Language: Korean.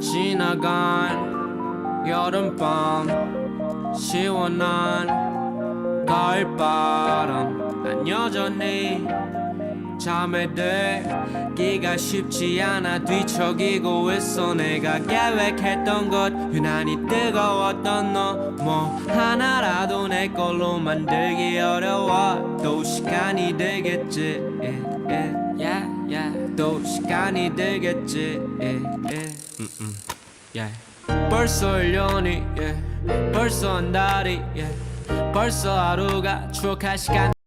지나간 여름밤 시원한 가을바람. 난 여전히 잠에 들기가 쉽지 않아 뒤척이고 있어. 내가 계획했던 것 유난히 뜨거웠던 너. 뭐 하나라도 내 걸로 만들기 어려워. 또 시간이 들겠지. yeah, yeah, yeah, yeah. 또 시간이 들겠지 yeah, yeah. 음, 음, yeah. 벌써 1년이 yeah. 벌써 한 달이 yeah. 벌써 하루가 추억할 시간